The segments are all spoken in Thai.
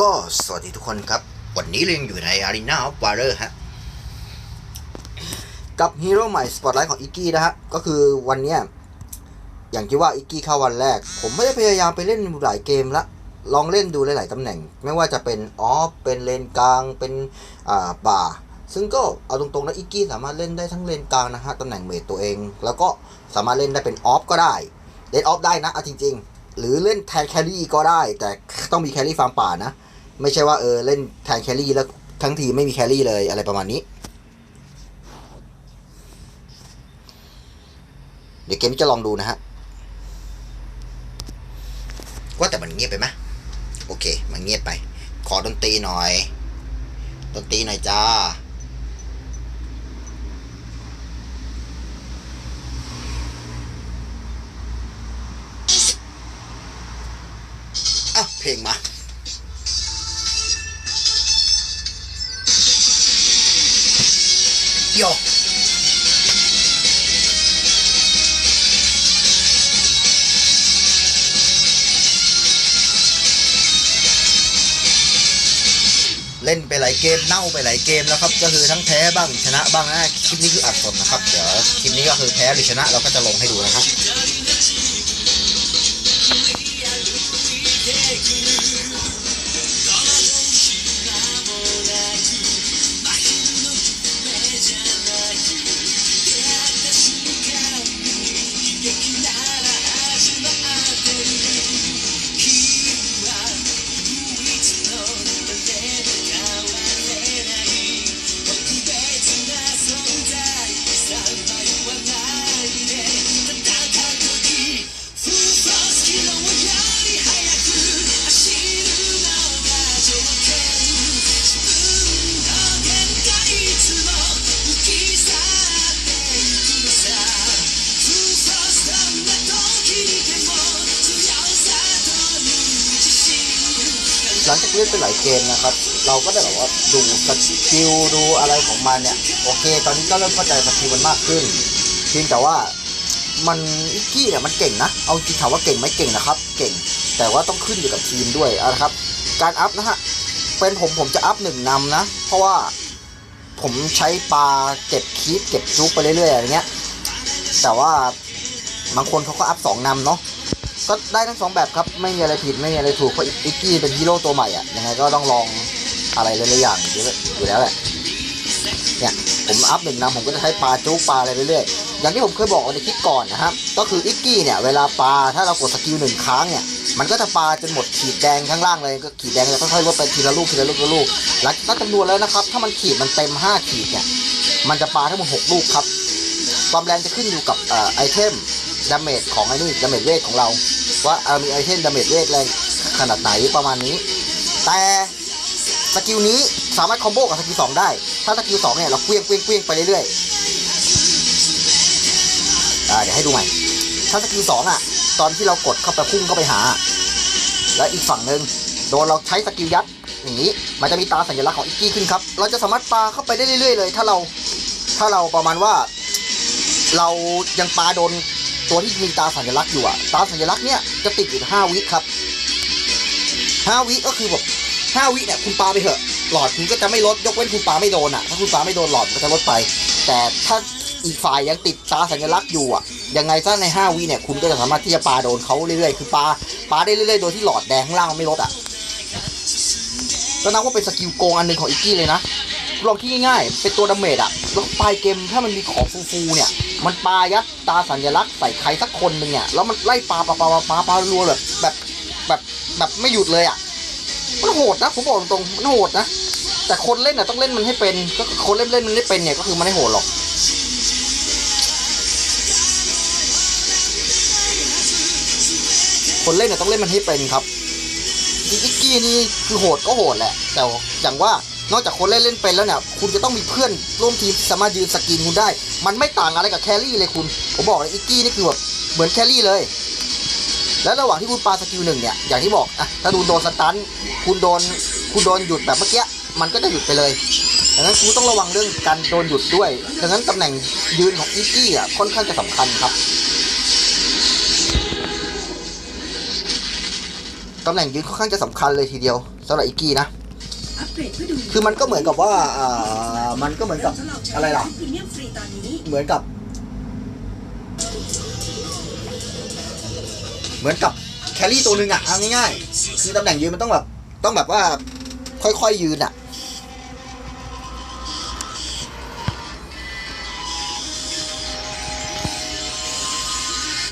ก็สวัสดีทุกคนครับ วันนี้เรายังอยู่ใน Arena of Valor ฮะ กับฮีโร่ใหม่สปอตไลท์ของอิกกี้นะฮะ ก็คือวันเนี้ยอย่างที่ว่าอิกกี้เข้าวันแรก ผมไม่ได้พยายามไปเล่นหลายเกมละ ลองเล่นดูหลาย ๆ ตำแหน่ง ไม่ว่าจะเป็นออฟ เป็นเลนกลาง เป็นอ่าป่า ซึ่งก็เอาตรงๆนะอิกกี้สามารถเล่นได้ทั้งเลนกลางนะฮะตำแหน่งเมจตัวเอง แล้วก็สามารถเล่นได้เป็นออฟก็ได้ เล่นออฟได้นะเอาจริง ๆ หรือเล่นแทนแครี่ก็ได้ แต่ต้องมีแครี่ฟาร์มป่านะ ไม่ใช่ว่าเออเล่นแทนแครี่แล้วทั้งทีไม่มีแครี่เลยอะไรประมาณนี้ เดี๋ยวเกมจะลองดูนะฮะว่าแต่มันเงียบไปไหมโอเค มันเงียบไป ขอดนตรีหน่อย ดนตรีหน่อยจ้าอะเพลงมา โยเล่นไปหลายเกมเน่าไปหลายเกมแล้วครับก็คือทั้งแพ้บ้างชนะบ้างนะคลิปนี้คืออัดสดนะครับเดี๋ยวคลิปนี้ก็คือแพ้หรือชนะเราก็จะลงให้ดูนะครับ เล่นไปหลายเกมนะครับ เราก็ได้แบบว่าดูสกิลดูอะไรของมันเนี่ยโอเค ตอนนี้ก็เริ่มเข้าใจสกิลมันมากขึ้นเพียงแต่ว่ามันอิกกี้เนี่ยมันเก่งนะเอาจริงถามว่าเก่งไหมเก่งนะครับ เก่ง แต่ว่าต้องขึ้นอยู่กับทีมด้วยเอาละครับ การอัพนะฮะเป็นผมผมจะอัพหนึ่งนำนะ เพราะว่าผมใช้ปลาเก็บคีปเก็บจุกไปเรื่อยๆอะไรเงี้ยแต่ว่าบางคนเขาก็อัพสองนำเนาะ ก็ได้ทั้งสองแบบครับไม่มีอะไรผิดไม่มีอะไรถูกเพราะอิกกี้เป็นฮีโร่ตัวใหม่อะยังไงก็ต้องลองอะไรหลายๆอย่างอยู่แล้วแหละเนี่ยผมอัพหนึ่งนะผมก็จะใช้ปลาจุกปลาอะไรเรื่อยๆอย่างที่ผมเคยบอกในคลิปก่อนนะครับก็คืออิกกี้เนี่ยเวลาปลาถ้าเรากดสกิลหนึ่งครั้งเนี่ยมันก็จะปลาจนหมดขีดแดงข้างล่างเลยก็ขีดแดงจะค่อยๆลดไปทีละลูกทีละลูกทีละลูกหลังนับจำนวนแล้วนะครับ ถ้ามันขีดมันเต็มห้าขีดเนี่ยมันจะปลาทั้งหมดหกลูกครับความแรงจะขึ้นอยู่กับอไอเทม ดาเมจของไอ้นี่ดาเมจเวทของเรา ว่าเออมีไอเทมดาเมจเวทแรงขนาดไหนประมาณนี้ แต่สกิลนี้สามารถคอมโบกับสกิลสองได้ ถ้าสกิลสองเนี่ยเราเคลี้ยงเคลี้ยงเคลี้ยงไปเรื่อยๆอ่าเดี๋ยวให้ดูใหม่ ถ้าสกิลสองอะ ตอนที่เรากดเข้าไปพุ่งเข้าไปหา แล้วอีกฝั่งหนึ่งโดนเราใช้สกิลยัดอย่างนี้ มันจะมีตาสัญลักษณ์ของอิกกี้ขึ้นครับ เราจะสามารถปาเข้าไปได้เรื่อยๆเลย ถ้าเรา ถ้าเราประมาณว่า เรายังปาโดน ตัวที่มีตาสัญลักษณ์อยู่อะตาสัญลักษณ์เนี่ยจะติดอยู่ห้าวิครับห้าวิก็คือแบบห้าวิเนี่ยคุณปาไปเถอะ หลอดคุณก็จะไม่ลดยกเว้นคุณปาไม่โดนอะถ้าคุณปาไม่โดนหลอดมันก็จะลดไป แต่ถ้าอีกฝ่ายยังติดตาสัญลักษณ์อยู่อะยังไงซะในห้าวิเนี่ยคุณก็จะสามารถที่จะปาโดนเขาเรื่อยๆคือปาปาได้เรื่อยๆโดยที่หลอดแดงข้างล่างไม่ลดอะก็นับว่าเป็นสกิลโกงอันหนึ่งของอิกกี้เลยนะลองคิดง่ายๆเป็นตัวดาเมจอะแล้วปลายเกมถ้ามันมีของฟูๆเนี่ย มันปายัดตาสัญลักษณ์ใส่ใครสักคนหนึ่งเนี่ยแล้วมันไล่ปาปาปาปาปาปารัวแบบแบบแบบแบบไม่หยุดเลยอะมันโหดนะผมบอกตรงๆมันโหดนะแต่คนเล่นน่ะต้องเล่นมันให้เป็น ก็คือคนเล่นเล่นมันไม่เป็นเนี่ยก็คือมันไม่โหดหรอกคนเล่นเนี่ยต้องเล่นมันให้เป็นครับอิกกี้นี่คือโหดก็โหดแหละ แต่อย่างว่า นอกจากคนเล่นเล่นเป็นแล้วเนี่ย คุณจะต้องมีเพื่อนร่วมทีมสามารถยืนสกินคุณได้ มันไม่ต่างอะไรกับแครี่เลยคุณ ผมบอกเลยอิกกี้นี่คือแบบเหมือนแครี่เลย แล้วระหว่างที่คุณปาสกิลหนึ่งเนี่ย อย่างที่บอกอะถ้าดูโดนสตัน คุณโดน คุณโดนหยุดแบบเมื่อกี้ มันก็จะหยุดไปเลยดังนั้นคุณต้องระวังเรื่องการโดนหยุดด้วย ดังนั้นตำแหน่งยืนของอิกกี้อะค่อนข้างจะสำคัญครับตำแหน่งยืนค่อนข้างจะสำคัญเลยทีเดียวสำหรับอีกกี้นะ คือมันก็เหมือนกับว่าอ่ามันก็เหมือนกับอะไรล่ะพรีเมียมฟรีตอเหมือนกับ เหมือนกับแครี่ตัวหนึ่งอะเอาง่ายๆคือตำแหน่งยืนมันต้องแบบ ต้องแบบว่า ค่อยๆยืนอะ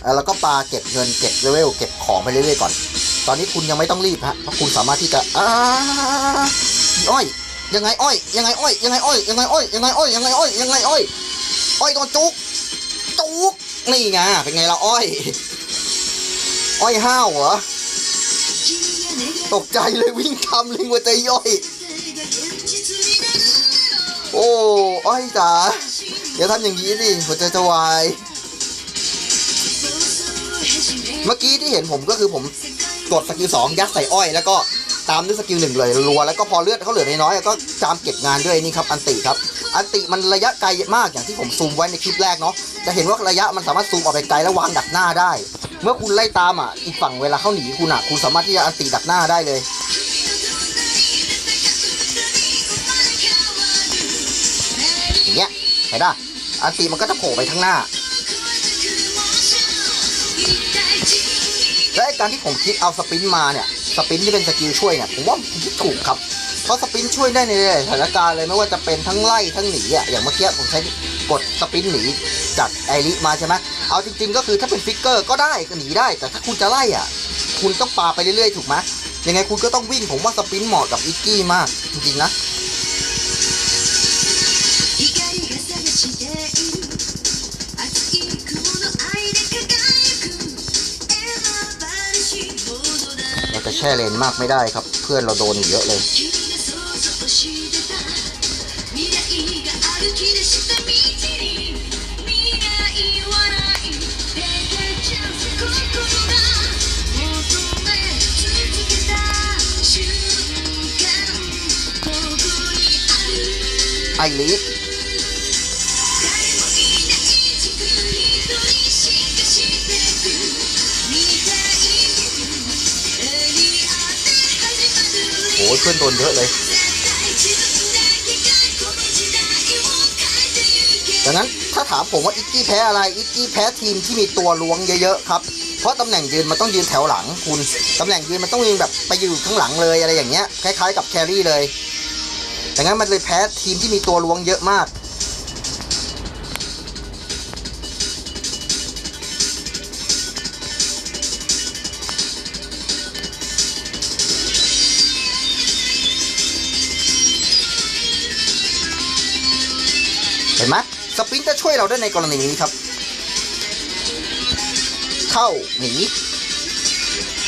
อะแล้วก็ปลาเก็บเงินเก็บเลเวลเก็บของไปเรื่อยๆก่อน ตอนนี้คุณยังไม่ต้องรีบฮะ เพราะคุณสามารถที่จะอ้า อ้อยยังไงอ้อยยังไงอ้อยยังไงอ้อยยังไงอ้อยยังไงอ้อยยังไงอ้อยยังไงอ้อยอ้อยโดนจุกจุกนี่ไงเป็นไงล่ะอ้อย อ้อยห้าวเหรอตกใจเลยวิ่งทำลิงหัวใจย่อย โอ้อ้อยจ๋าอย่าทำอย่างนี้ดิหัวใจจะวาย เมื่อกี้ที่เห็นผมก็คือผมกดสกิลสองยัดใส่อ้อยแล้วก็ ตามด้วยสกิลหนึ่งเลยรัวแล้วก็พอเลือดเขาเหลือน้อยๆก็จามเก็บงานด้วยนี่ครับอันติครับ อันติมันระยะไกลมากอย่างที่ผมซูมไว้ในคลิปแรกเนาะจะเห็นว่าระยะมันสามารถซูมออกไปไกลแล้ววางดักหน้าได้ เมื่อคุณไล่ตามอะอีกฝั่งเวลาเขาหนีคุณอะคุณสามารถที่จะอันติดักหน้าได้เลยอย่างเงี้ยเห็นป่ะอันติมันก็จะโผล่ไปข้างหน้าและการที่ผมคิดเอาสปินมาเนี่ย สปินที่เป็นสกิลช่วยเนี่ยผมว่าคิดถูกครับ เพราะสปินช่วยได้ในสถานการณ์เลยไม่ว่าจะเป็นทั้งไล่ทั้งหนีอะอย่างเมื่อกี้ผมใช้กดสปินหนีจากไอริมาใช่ไหมเอาจริง ๆ ก็คือถ้าเป็นฟิกเกอร์ก็ได้ก็หนีได้ แต่ถ้าคุณจะไล่อะ คุณต้องปาไปเรื่อยๆถูกไหมยังไงคุณก็ต้องวิ่งผมว่าสปินเหมาะกับอิกกี้มากจริงๆนะ แช่เลนมากไม่ได้ครับ เพื่อนเราโดนเยอะเลย ไอริโเพื่อนโดนเยอะเลยดังนั้นถ้าถามผมว่าอิกกี้แพ้อะไรอิกกี้แพ้ทีมที่มีตัวล้วงเยอะๆครับเพราะตำแหน่งยืนมันต้องยืนแถวหลังคุณตำแหน่งยืนมันต้องยืนแบบไปอยู่ข้างหลังเลยอะไรอย่างเงี้ยคล้ายๆกับแครี่เลยดังนั้นมันเลยแพ้ทีมที่มีตัวล้วงเยอะมาก สปินจะช่วยเราได้ในกรณีนี้ครับ เข้าหนี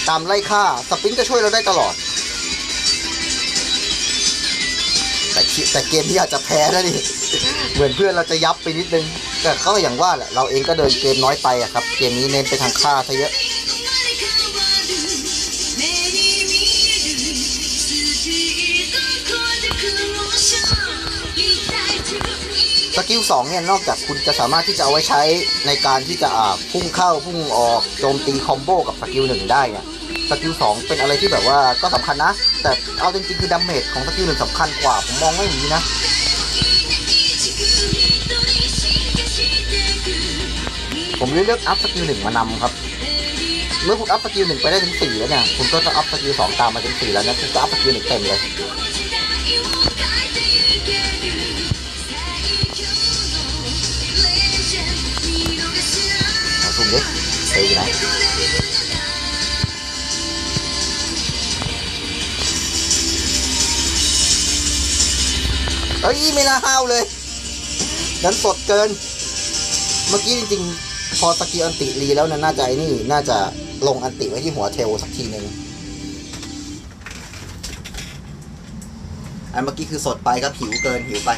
ตามไล่ฆ่าสปินจะช่วยเราได้ตลอด แต่แต่เกมที่อาจจะแพ้นะนี่เหมือนเพื่อนเราจะยับไปนิดนึง แต่ก็อย่างว่าแหละเราเองก็เดินเกมน้อยไปอะครับ เกมนี้เน้นไปทางฆ่าซะเยอะ สกิลสองเนี่ยนอกจากคุณจะสามารถที่จะเอาไว้ใช้ในการที่จะพุ่งเข้าพุ่งออกโจมตีคอมโบกับสกิลหนึ่งได้เนี่ยสกิลสองเป็นอะไรที่แบบว่าก็สำคัญนะ แต่เอาจริงๆคือดาเมจของสกิลหนึ่งสำคัญกว่า ผมมองไม่อย่างนี้นะผมเลยเลือกอัพสกิลหนึ่งมานำครับ เมื่อคุณอัพสกิลหนึ่งไปได้ถึงสี่แล้วเนี่ย คุณก็จะอัพสกิลสองตามมาถึงสี่แล้วนะคุณจะอัพสกิลหนึ่งเต็มเลย ซลอยู่ไหนเอ้ยไม่น่าห้าวเลย นั้นสดเกิน เมื่อกี้จริงๆ พอสกิลอันติรีแล้วนะน่าจะไอ้นี่ น่าจะลงอันติไว้ที่หัวเทลสักทีหนึ่งอันเมื่อกี้คือสดไปครับหิวเกินหิวไป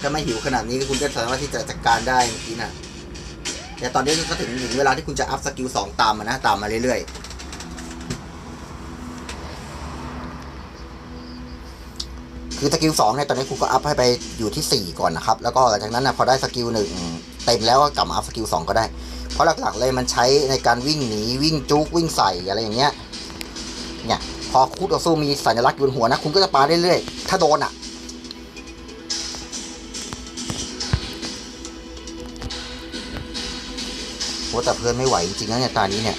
ถ้าไม่หิวขนาดนี้คุณก็สามารถที่จะจัดการได้เมื่อกี้น่ะ แต่ตอนนี้ก็ถึงถึงเวลาที่คุณจะอัพสกิลสองตามมานะ ตามมาเรื่อยๆ คือสกิลสองเนี่ยตอนนี้คุณก็อัพให้ไปอยู่ที่สี่ก่อนนะครับ แล้วก็หลังจากนั้นนะพอได้สกิลหนึ่งเต็มแล้วก็กลับมาอัพสกิลสองก็ได้ เพราะหลักๆเลยมันใช้ในการวิ่งหนีวิ่งจุกวิ่งใส่อะไรอย่างเงี้ย เนี่ยพอคู่ต่อสู้มีสัญลักษณ์อยู่บนหัวนะ คุณก็จะปาเรื่อยๆ ถ้าโดนอะ โหแต่เพื่อนไม่ไหวจริงๆนะเนี่ยตานี้เนี่ย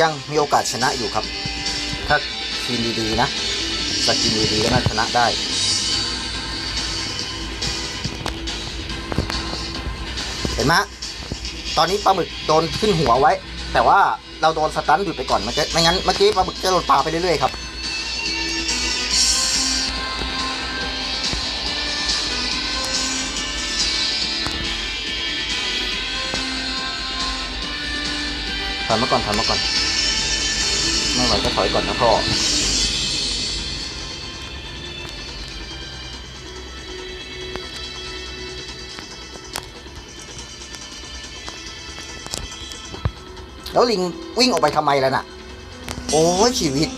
ยังมีโอกาสชนะอยู่ครับ ถ้าทีมดีๆนะสกินดีๆก็น่าชนะได้เห็นไหมตอนนี้ปลาหมึกโดนขึ้นหัวไว้ แต่ว่าเราโดนสตันหยุดไปก่อนมันจะไม่งั้นเมื่อกี้ปลาหมึกจะโดนปลาไปเรื่อยๆครับ อยมาก่อนถอยมาก่อนไม่ไหวก็ถอยก่อนนะพ่อแล้วลิงวิ่งออกไปทำไมล่ะน่ะ โอ้ยชีวิต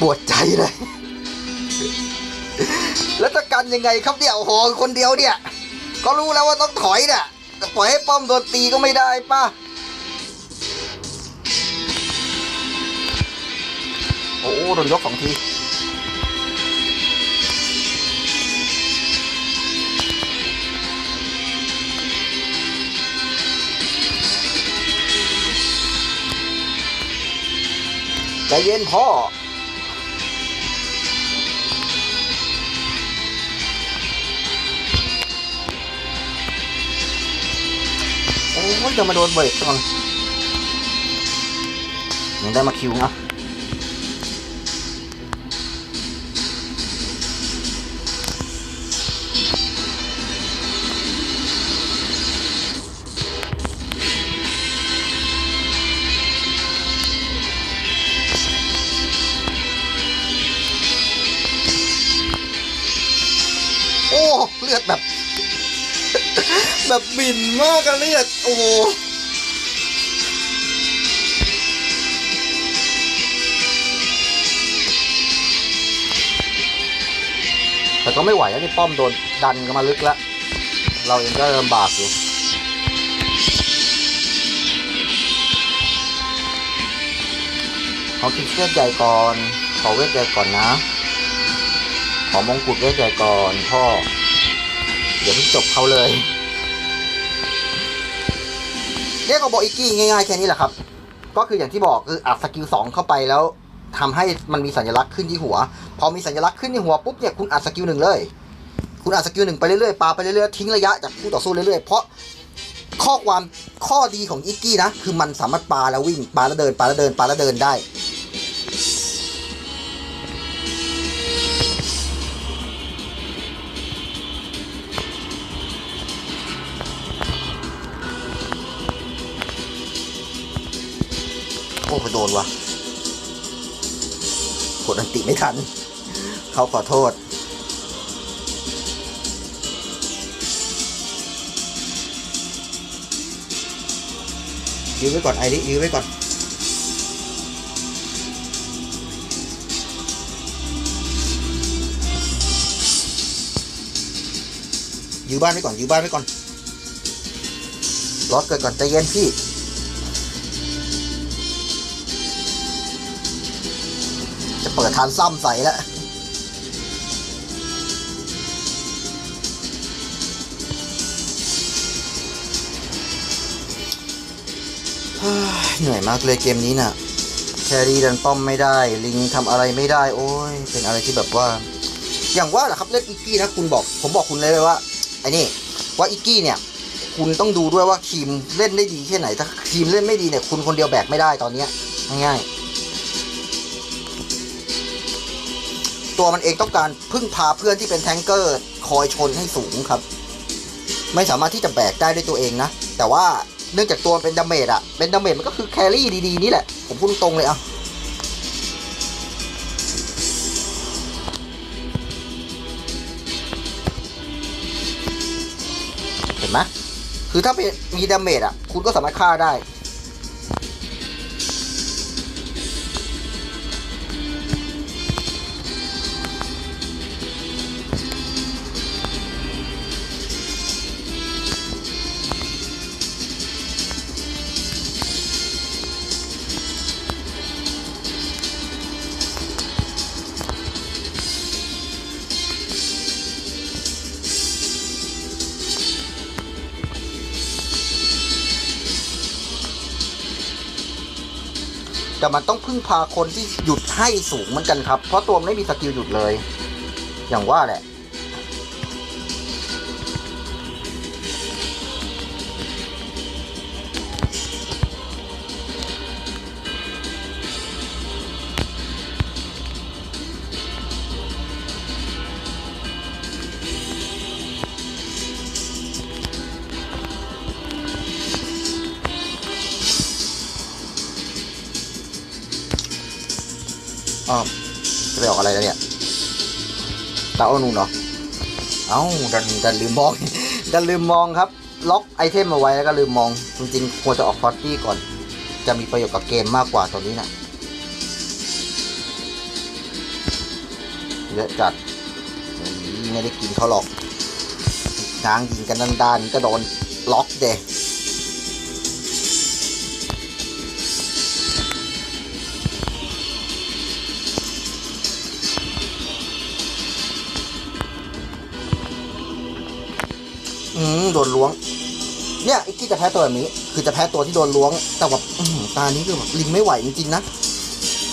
ปวดใจเลย แล้วจะกันยังไงครับเนี่ยโอ้โหคนเดียวเนี่ย ก็รู้แล้วว่าต้องถอยเนี่ย ปล่อยให้ป้อมโดนตีก็ไม่ได้ป่ะ โอ้โหโดนยกสองทีใจเย็นพ่อ อ้ยจะมาโดนเบรกก่อนยังได้มาคิวนะโอ้ เลือดแบบ แบบบินมากอะเลือดโอ้โหแต่ก็ไม่ไหวแล้วนี่ป้อมโดนดันกันมาลึกแล้ว เราเองก็ลำบากอยู่ขอกินเวทใหญ่ก่อน ขอเวทใหญ่ก่อนนะ ขอมงกุฎเวทใหญ่ก่อนพ่อ เดี๋ยวเพิ่งจบเขาเลย เรียกว่าโบอิกกี้ง่ายๆแค่นี้แหละครับ ก็คืออย่างที่บอกคืออัดสกิลสองเข้าไปแล้วทำให้มันมีสัญลักษณ์ขึ้นที่หัว พอมีสัญลักษณ์ขึ้นที่หัวปุ๊บเนี่ยคุณอัดสกิลหนึ่งเลย คุณอัดสกิลหนึ่งไปเรื่อยๆปาไปเรื่อยๆทิ้งระยะจากคู่ต่อสู้เรื่อยๆเพราะข้อความข้อดีของอิกกี้นะ คือมันสามารถปาแล้ววิ่งปาแล้วเดินปาแล้วเดินปาแล้วเดินได้ โดนวะกดอันติไม่ทัน เขาขอโทษ ยื้อไว้ก่อนไอริยื้อไว้ก่อนยื้อบ้านไว้ก่อนยื้อบ้านไว้ก่อนรอเกิดก่อนใจเย็นพี่ ปิดทานซ้ำใส่แล้วเหนื่อยมากเลยเกมนี้น่ะ แครี่ดันป้อมไม่ได้ ลิงทำอะไรไม่ได้ โอ้ย เป็นอะไรที่แบบว่า อย่างว่าแหละครับเล่นอิกกี้นะคุณบอก ผมบอกคุณเลยเลยว่าไอ้นี่ว่าอิกกี้เนี่ย คุณต้องดูด้วยว่าทีมเล่นได้ดีแค่ไหน ถ้าทีมเล่นไม่ดีเนี่ย คุณคนเดียวแบกไม่ได้ตอนเนี้ยง่ายๆ ตัวมันเองต้องการพึ่งพาเพื่อนที่เป็นแทงเกอร์ คอยชนให้สูงครับ ไม่สามารถที่จะแบกได้ด้วยตัวเองนะ แต่ว่าเนื่องจากตัวเป็นดาเมจอะเป็นดาเมจมันก็คือแครี่ดีๆนี่แหละ ผมพูดตรงเลยอะเห็นไหมคือถ้าเป็นมีดาเมจอะคุณก็สามารถฆ่าได้ แต่มันต้องพึ่งพาคนที่หยุดให้สูงเหมือนกันครับ เพราะตัวมันไม่มีสกิลหยุดเลย อย่างว่าแหละ อะไรแล้วเนี่ยตาโอนูเนาะเอ้าดันดันลืมมอง ดันลืมมองครับ ล็อกไอเทมเอาไว้แล้วก็ลืมมอง จริงๆควรจะออกฟอร์ตี้ก่อน จะมีประโยชน์กับเกมมากกว่าตัวนี้นะเยอะจัดไม่ได้กินเขาหรอกง้างยิงกันด้านๆก็โดนล็อกเดะ โดนล้วง เนี่ยไอ้กี้จะแพ้ตัวแบบนี้ คือจะแพ้ตัวที่โดนล้วง แต่ว่าอื้อหือตานี้คือแบบลิงไม่ไหวจริงๆนะ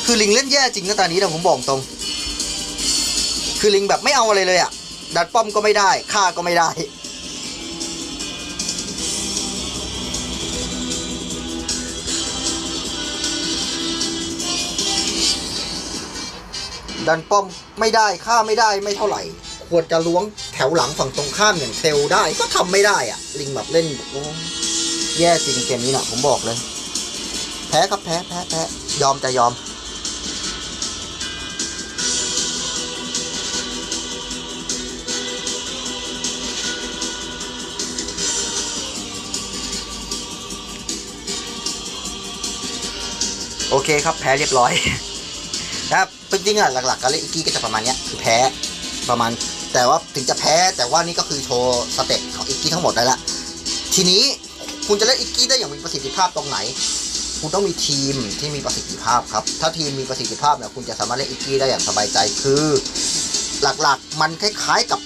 คือลิงเล่นแย่จริงนะตานี้นะผมบอกตรง คือลิงแบบไม่เอาอะไรเลยอะ่ะดัดป้อมก็ไม่ได้ฆ่าก็ไม่ได้ดันป้อมไม่ได้ฆ่าไม่ได้ไม่เท่าไหร่ ควรจะล้วง ถวหลังฝั่งตรงข้ามอย่างเทลได้ก็ทำไม่ได้อะลิงแบบเล่นโอ้แย่จริงเกมนี้นะผมบอกเลย แพ้ครับแพ้แพ้แพ้ยอมจะยอม โอเคครับแพ้เรียบร้อยนะครับจริงๆอะหลักๆการเล่นอีกกี้ก็จะประมาณเนี้ยคือแพ้ประมาณ แต่ว่าถึงจะแพ้แต่ว่านี่ก็คือโชว์สเต็ปของอีกกี้ทั้งหมดได้ละ ทีนี้คุณจะเล่นอีกกี้ได้อย่างมีประสิทธิภาพตรงไหน คุณต้องมีทีมที่มีประสิทธิภาพครับ ถ้าทีมมีประสิทธิภาพเนี่ยคุณจะสามารถเล่นอีกกี้ได้อย่างสบายใจคือ หลักๆ มันคล้ายๆกับ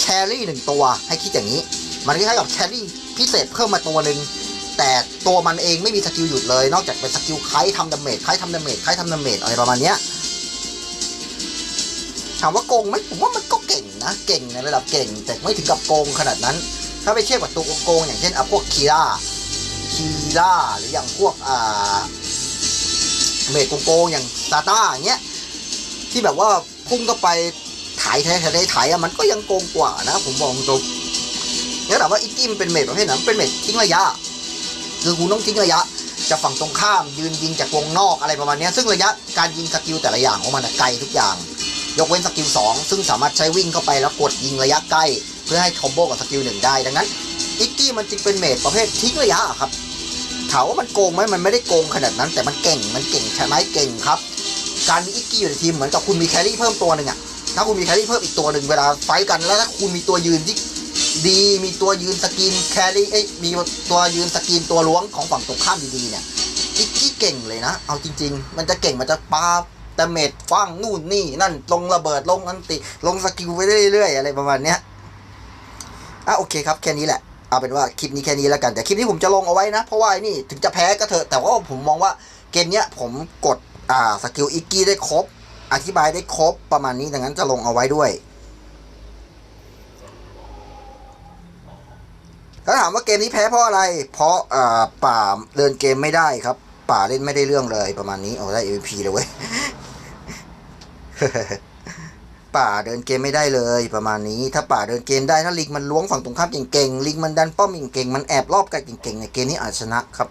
แครี่หนึ่งตัวให้คิดอย่างนี้ มันคล้ายๆกับแครี่พิเศษเพิ่มมาตัวหนึ่งแต่ตัวมันเองไม่มีสกิลหยุดเลย นอกจากเป็นสกิลไคทำดาเมจไคทำดาเมจไคทำดาเมจอะไรประมาณเนี้ย ถามว่าโกงไหมผมว่ามันก็เก่งนะเก่งในระดับเก่ง แต่ไม่ถึงกับโกงขนาดนั้น ถ้าไปเทียบกับตัวโกงอย่างเช่นอะพวกคีร่าคีร่าหรืออย่างพวกอ่าเมดโกงอย่างซาต้าอย่างเงี้ยที่แบบว่าพุ่งเข้าไปถ่ายถ่ายถ่ายถ่ายอะมันก็ยังโกงกว่านะผมบอกตรงแล้วถามว่าอีกกี้มเป็นเมดประเภทไหนเป็นเมดทิ้งระยะคือคุณต้องทิ้งระยะจากฝั่งตรงข้ามยืนยิงจากวงนอกอะไรประมาณนี้ซึ่งระยะการยิงสกิลแต่ละอย่างของมันไกลทุกอย่าง ยกเว้นสกิล2ซึ่งสามารถใช้วิ่งเข้าไปแล้วกดยิงระยะใกล้ เพื่อให้คอมโบกับสกิลหนึ่งได้ดังนั้นอิกกี้มันจึงเป็นเมดประเภททิ้งระยะครับถามว่ามันโกงไหมมันไม่ได้โกงขนาดนั้น แต่มันเก่งมันเก่งใช่ไหมเก่งครับ การมีอิกกี้อยู่ในทีมเหมือนกับคุณมีแครี่เพิ่มตัวหนึ่งอะถ้าคุณมีแครี่เพิ่มอีกตัวหนึ่งเวลาไฟกันแล้วถ้าคุณมีตัวยืนที่ดีมีตัวยืนสกินแครี่เอ้ยมีตัวยืนสกินตัวล้วงของฝั่งตรงข้ามดีๆเนี่ยอิกกี้เก่งเลยนะ เอาจริง ๆ มันจะเก่งมันจะปา แต่เมดฟังนู่นนี่นั่นลงระเบิดลงอันติ ลงสกิลไปเรื่อยๆอะไรประมาณเนี้ยอะโอเคครับแค่นี้แหละเอาเป็นว่าคลิปนี้แค่นี้แล้วกันแต่คลิปนี้ผมจะลงเอาไว้นะ เพราะว่านี่ถึงจะแพ้ก็เถอะแต่ว่าผมมองว่าเกมเนี้ยผมกดอ่าสกิลอิกกี้ได้ครบ อธิบายได้ครบประมาณนี้ดังนั้นจะลงเอาไว้ด้วยถ้าถามว่าเกมนี้แพ้เพราะอะไร เพราะอ่าป่าเดินเกมไม่ได้ครับ ป่าเล่นไม่ได้เรื่องเลยประมาณนี้โอ้ได้ MVP เลยเว้ย ป่าเดินเกมไม่ได้เลยประมาณนี้ ถ้าป่าเดินเกมได้ถ้าลิงมันล้วงฝั่งตรงข้ามเก่งๆลิงมันดันป้อมเก่งๆมันแอบรอบกันเก่งๆในเกมนี้อาจชนะครับ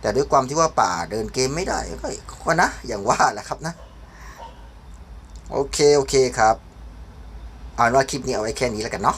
แต่ด้วยความที่ว่าป่าเดินเกมไม่ได้ก็ก็นะ อย่างว่าแหละครับนะ โอเคโอเคครับเอาเป็นว่าคลิปนี้เอาไว้แค่นี้แล้วกันเนาะ